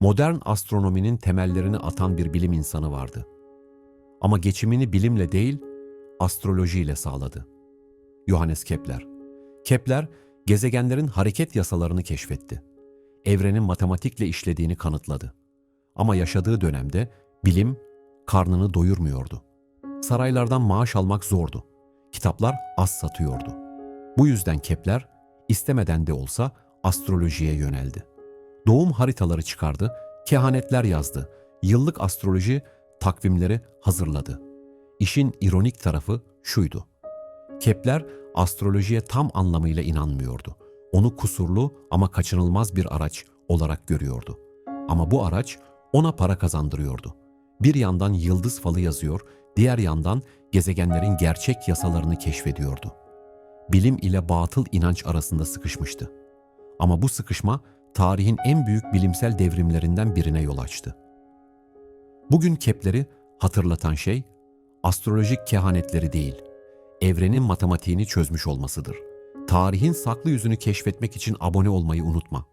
modern astronominin temellerini atan bir bilim insanı vardı. Ama geçimini bilimle değil, astrolojiyle sağladı. Johannes Kepler. Kepler, gezegenlerin hareket yasalarını keşfetti. Evrenin matematikle işlediğini kanıtladı. Ama yaşadığı dönemde bilim karnını doyurmuyordu. Saraylardan maaş almak zordu. Kitaplar az satıyordu. Bu yüzden Kepler istemeden de olsa astrolojiye yöneldi. Doğum haritaları çıkardı, kehanetler yazdı, yıllık astroloji takvimleri hazırladı. İşin ironik tarafı şuydu. Kepler astrolojiye tam anlamıyla inanmıyordu. Onu kusurlu ama kaçınılmaz bir araç olarak görüyordu. Ama bu araç ona para kazandırıyordu. Bir yandan yıldız falı yazıyor, diğer yandan gezegenlerin gerçek yasalarını keşfediyordu. Bilim ile batıl inanç arasında sıkışmıştı. Ama bu sıkışma tarihin en büyük bilimsel devrimlerinden birine yol açtı. Bugün Kepler'i hatırlatan şey astrolojik kehanetleri değil, evrenin matematiğini çözmüş olmasıdır. Tarihin saklı yüzünü keşfetmek için abone olmayı unutma.